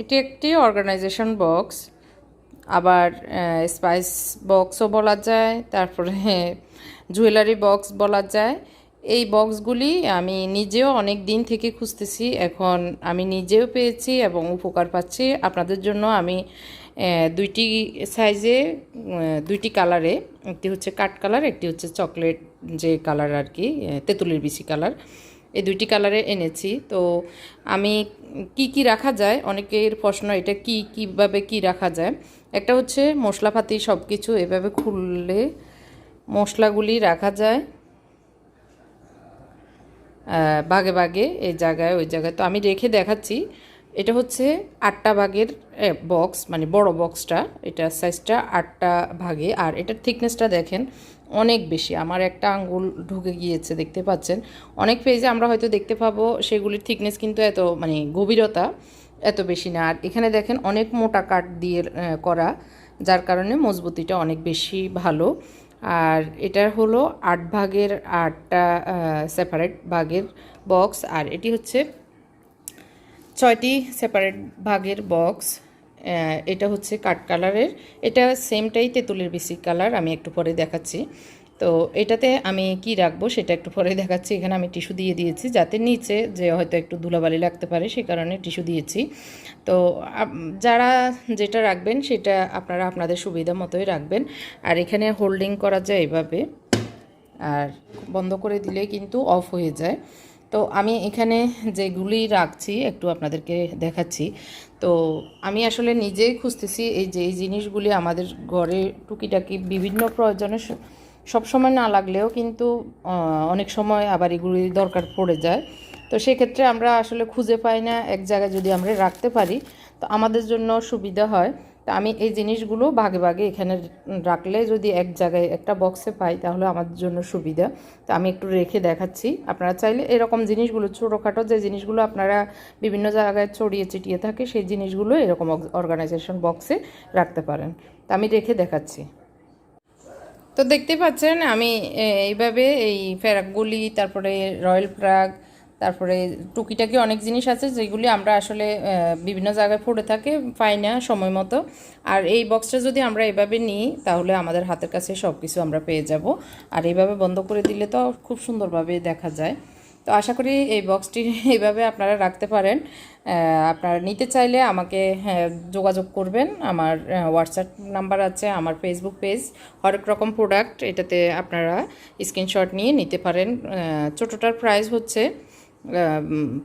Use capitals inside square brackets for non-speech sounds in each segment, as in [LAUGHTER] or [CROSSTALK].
এটি একটি organisation box আবার স্পাইস বক্সও বলা যায়, তারপরে জুয়েলারি বক্স বলা যায়। এই বক্সগুলি আমি নিজেও অনেক দিন থেকে খুঁজতেছি, এখন আমি নিজেও পেয়েছি এবং উপকার পাচ্ছি। আপনাদের জন্য আমি দুইটি সাইজে দুইটি কালারে একটি হচ্ছে কাঠ কালার একটি হচ্ছে চকলেট যে কালার আর কি তেঁতুলের বিচি কালার এই দুইটি কালারে এনেছি। তো আমি কি কি রাখা যায়, অনেকের প্রশ্ন এটা কি, কীভাবে কি রাখা যায়। একটা হচ্ছে মশলাপাতি সব কিছু এভাবে খুললে মশলাগুলি রাখা যায় বাগে বাগে এই জায়গায়, ওই জায়গায়। তো আমি রেখে দেখাচ্ছি এটা হচ্ছে আটটা ভাগের বক্স মানে বড় বক্সটা এটা সাইজটা আটটা ভাগে। আর এটার থিকনেসটা দেখেন, অনেক বেশি। আমার একটা আঙ্গুল ঢুকে গিয়েছে, দেখতে পাচ্ছেন? অনেক পেজে আমরা হয়তো দেখতে পাবো সেগুলির থিকনেস কিন্তু এত মানে গভীরতা এত বেশি না। আর এখানে দেখেন, অনেক মোটা কাঠ দিয়ে করা, যার কারণে মজবুতিটা অনেক বেশি ভালো। আর এটা হলো আট ভাগের আটটা সেপারেট ভাগের বক্স আর এটি হচ্ছে ছয়টি সেপারেট ভাগের বক্স এটা হচ্ছে কাঠ কালারের। এটা সেমটাই তেঁতুলের বেসিক কালার আমি একটু পরে দেখাচ্ছি। তো এটাতে আমি কি রাখব সেটা একটু পরে দেখাচ্ছি। এখানে আমি টিস্যু দিয়ে দিয়েছি যাতে নিচে যে হয়তো একটু ধুলাবালি লাগতে পারে সেই কারণে টিস্যু দিয়েছি। তো যারা যেটা রাখবেন সেটা আপনারা আপনাদের সুবিধা মতোই রাখবেন। আর এখানে হোল্ডিং করা যায় এভাবে। আর বন্ধ করে দিলে কিন্তু অফ হয়ে যায়। তো আমি এখানে যেগুলি রাখছি, একটু আপনাদেরকে দেখাচ্ছি। তো আমি আসলে নিজেই খুঁজতেছি এই যে এই জিনিসগুলি আমাদের ঘরে টুকিটাকি বিভিন্ন প্রয়োজনে সবসময় না লাগলেও কিন্তু অনেক সময় আবার এগুলি দরকার পড়ে যায়। তো সেক্ষেত্রে আমরা আসলে খুঁজে পাই না, এক জায়গায় যদি আমরা রাখতে পারি, তো আমাদের জন্য সুবিধা হয়। তো আমি এই জিনিসগুলো ভাগে ভাগে এখানে রাখলে যদি এক জায়গায় একটা বক্সে পাই, তাহলে আমাদের জন্য সুবিধা। তো আমি একটু রেখে দেখাচ্ছি। আপনারা চাইলে এরকম জিনিসগুলো, ছোটোখাটো যে জিনিসগুলো আপনারা বিভিন্ন জায়গায় ছড়িয়ে ছিটিয়ে থাকে, সেই জিনিসগুলো এরকম অর্গানাইজেশন বক্সে রাখতে পারেন। তা আমি রেখে দেখাচ্ছি। তো দেখতে পাচ্ছেন, আমি এইভাবে এই ফেরাকগুলি, তারপরে রয়্যাল প্রাগ তারপরে টুকিটাকি অনেক জিনিস আছে যেগুলি আমরা আসলে বিভিন্ন জায়গায় পড়ে থাকে পাই না সময় মতো। আর এই বক্সটা যদি আমরা এভাবে নিই তাহলে আমাদের হাতের কাছে সব কিছু আমরা পেয়ে যাব। আর এইভাবে বন্ধ করে দিলে তো খুব সুন্দরভাবে দেখা যায়। তো আশা করি এই বক্সটি [LAUGHS] এইভাবে আপনারা রাখতে পারেন। আপনারা নিতে চাইলে আমাকে হ্যাঁ, যোগাযোগ করবেন। আমার হোয়াটসঅ্যাপ নাম্বার আছে আমার ফেসবুক পেজ হরেক রকম প্রোডাক্ট এটাতে আপনারা স্ক্রিনশট নিয়ে নিতে পারেন। ছোটোটার প্রাইস হচ্ছে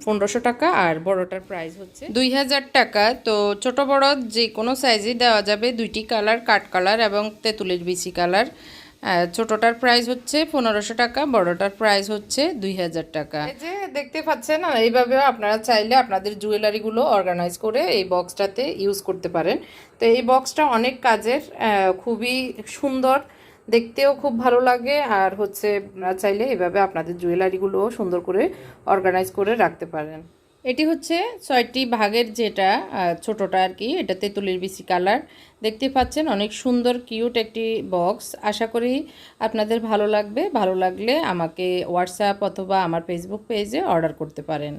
পনেরোশো টাকা আর বড়টার প্রাইস হচ্ছে দুই হাজার টাকা। তো ছোট বড় যে কোনো সাইজে দেওয়া যাবে। দুইটি কালার কাঠ কালার এবং তেঁতুলের বিচি কালার ছোটটার প্রাইস হচ্ছে পনেরোশো টাকা বড়টার প্রাইস হচ্ছে দুই হাজার টাকা। এই যে দেখতে পাচ্ছেন আর এইভাবেও আপনারা চাইলে আপনাদের জুয়েলারিগুলো অর্গানাইজ করে এই বক্সটাতে ইউজ করতে পারেন। তো এই বক্সটা অনেক কাজের খুবই সুন্দর দেখতেও খুব ভালো লাগে। আর হচ্ছে চাইলে এভাবে আপনাদের জুয়েলারিগুলোও সুন্দর করে অর্গানাইজ করে রাখতে পারেন। এটি হচ্ছে ছয়টি ভাগের যেটা ছোটটা আর কি। এটা তেঁতুলির বিচি কালার। দেখতে পাচ্ছেন অনেক সুন্দর কিউট একটি বক্স আশা করি আপনাদের ভালো লাগবে। ভালো লাগলে আমাকে হোয়াটসঅ্যাপ অথবা আমার ফেসবুক পেজে অর্ডার করতে পারেন।